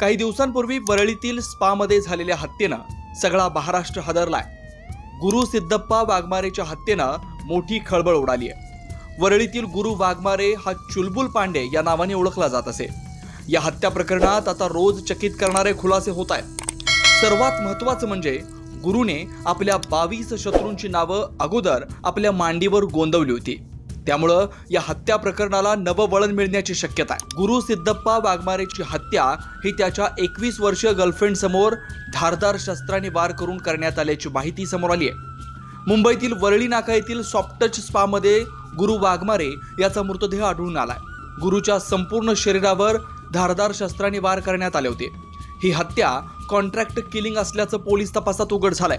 काही दिवसांपूर्वी वरळीतील स्पामध्ये झालेल्या हत्येनं सगळा महाराष्ट्र हादरलाय. गुरु सिद्धप्पा वाघमारेच्या हत्येनं मोठी खळबळ उडाली आहे. वरळीतील गुरु वाघमारे हा चुलबुल पांडे या नावाने ओळखला जात असे. या हत्या प्रकरणात आता रोज चकित करणारे खुलासे होत आहेत. सर्वात महत्वाचं म्हणजे गुरुने आपल्या बावीस शत्रूंची नावं अगोदर आपल्या मांडीवर गोंदवली होती. त्यामुळं या हत्या प्रकरणाला नवं वळण मिळण्याची शक्यता आहे. गुरु सिद्धप्पा वाघमारेची हत्या ही त्याच्या एकवीस वर्षीय गर्लफ्रेंड समोर धारदार शस्त्राने वार करून करण्यात आल्याची माहिती समोर आली आहे. मुंबईतील वरळी नाका येथील सॉफ्टच स्पामध्ये गुरु वाघमारे याचा मृतदेह आढळून आलाय गुरुच्या संपूर्ण शरीरावर धारदार शस्त्राने वार करण्यात आले होते. ही हत्या कॉन्ट्रॅक्ट किलिंग असल्याचं पोलीस तपासात उघड झालंय.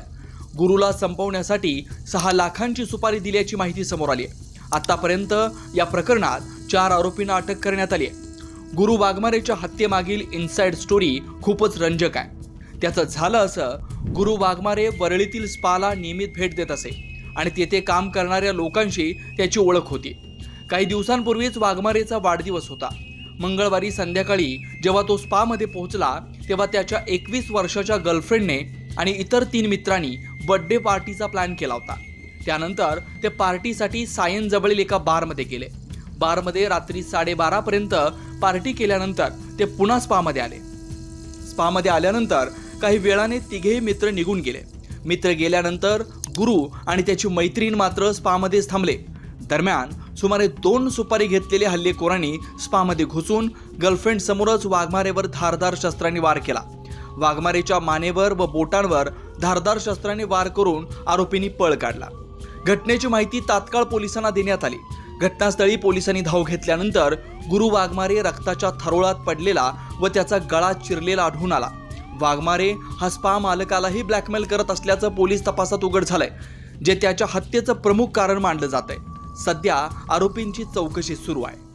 गुरुला संपवण्यासाठी सहा लाखांची सुपारी दिल्याची माहिती समोर आली आहे. आतापर्यंत या प्रकरणात चार आरोपींना अटक करण्यात आली आहे. गुरु वाघमारेच्या हत्येमागील इनसाइड स्टोरी खूपच रंजक आहे. त्याचं झालं असं गुरु वाघमारे वरळीतील स्पाला नियमित भेट देत असे आणि तेथे काम करणाऱ्या लोकांशी त्याची ओळख होती. काही दिवसांपूर्वीच वाघमारेचा वाढदिवस होता. मंगळवारी संध्याकाळी जेव्हा तो स्पामध्ये पोहोचला तेव्हा त्याच्या एकवीस वर्षाच्या गर्लफ्रेंडने आणि इतर तीन मित्रांनी बड्डे पार्टीचा प्लॅन केला होता. त्यानंतर ते पार्टीसाठी सायन जवळील एका बारमध्ये गेले. बारमध्ये रात्री साडेबारापर्यंत पार्टी केल्यानंतर ते पुन्हा स्पामध्ये आले. स्पामध्ये आल्यानंतर काही वेळाने तिघेही मित्र निघून गेले. मित्र गेल्यानंतर गुरु आणि त्याची मैत्रीण मात्र स्पामध्येच थांबले. दरम्यान सुमारे दोन सुपारी घेतलेले हल्लेखोरांनी स्पामध्ये घुसून गर्लफ्रेंड समोरच वाघमारेवर धारदार शस्त्रांनी वार केला. वाघमारेच्या मानेवर व बोटांवर धारदार शस्त्राने वार करून आरोपींनी पळ काढला. घटनेची माहिती तात्काळ पोलिसांना देण्यात आली. घटनास्थळी पोलिसांनी धाव घेतल्यानंतर गुरु वाघमारे रक्ताच्या थरोळात पडलेला व त्याचा गळा चिरलेला आढळून आला. वाघमारे हा स्पा मालकालाही ब्लॅकमेल करत असल्याचं पोलीस तपासात उघड झालंय जे त्याच्या हत्येचं प्रमुख कारण मानलं जात आहे सध्या आरोपींची चौकशी सुरू आहे.